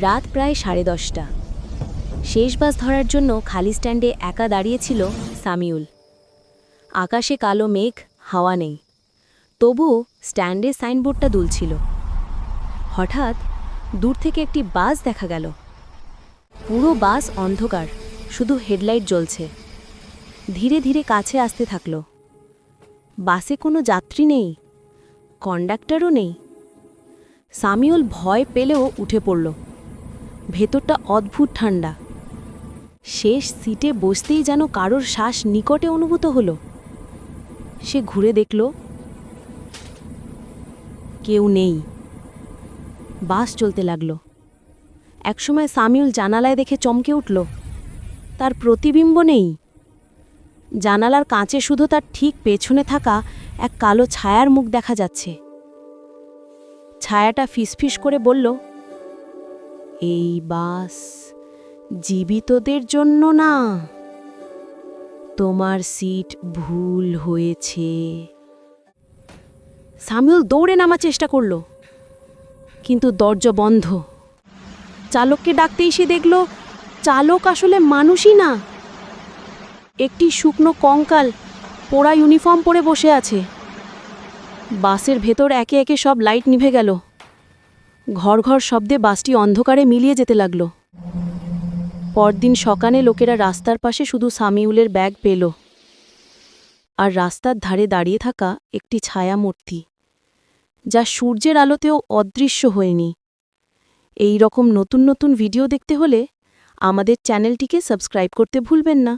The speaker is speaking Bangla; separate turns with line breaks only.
রাত প্রায় সাড়ে দশটা। শেষ বাস ধরার জন্য খালি স্ট্যান্ডে একা দাঁড়িয়েছিল সামিউল। আকাশে কালো মেঘ, হাওয়া নেই। তবুও স্ট্যান্ডে সাইনবোর্ডটা দুলছিল। হঠাৎ দূর থেকে একটি বাস দেখা গেল। পুরো বাস অন্ধকার, শুধু হেডলাইট জ্বলছে। ধীরে ধীরে কাছে আসতে থাকল। বাসে কোনো যাত্রী নেই, কন্ডাক্টরও নেই। সামিউল ভয় পেলেও উঠে পড়ল। ভেতরটা অদ্ভুত ঠান্ডা। শেষ সিটে বসতেই যেন কারোর শ্বাস নিকটে অনুভূত হলো। সে ঘুরে দেখল, কেউ নেই। বাস চলতে লাগল। একসময় সামিউল জানালায় দেখে চমকে উঠল, তার প্রতিবিম্ব নেই। জানালার কাঁচে শুধু তার ঠিক পেছনে থাকা এক কালো ছায়ার মুখ দেখা যাচ্ছে। ছায়াটা ফিসফিস করে বলল এই বাস জীবিতদের জন্য না। তোমার সিট ভুল হয়েছে। সামিউল দৌড়ে নামার চেষ্টা করল, কিন্তু দরজা বন্ধ। চালককে ডাকতেই সে দেখল, চালক আসলে মানুষই না। একটি শুকনো কঙ্কাল পোড়া ইউনিফর্ম পরে বসে আছে। বাসের ভেতর একে একে সব লাইট নিভে গেল। ঘর ঘর শব্দে বাসটি অন্ধকারে মিলিয়ে যেতে লাগল। পরদিন সকালে লোকেরা রাস্তার পাশে শুধু সামিউলের ব্যাগ পেল। আর রাস্তার ধারে দাঁড়িয়ে থাকা একটি ছায়া মূর্তি যা সূর্যের আলোতেও অদৃশ্য হয়নি। এই রকম নতুন নতুন ভিডিও দেখতে হলে আমাদের চ্যানেলটিকে সাবস্ক্রাইব করতে ভুলবেন না।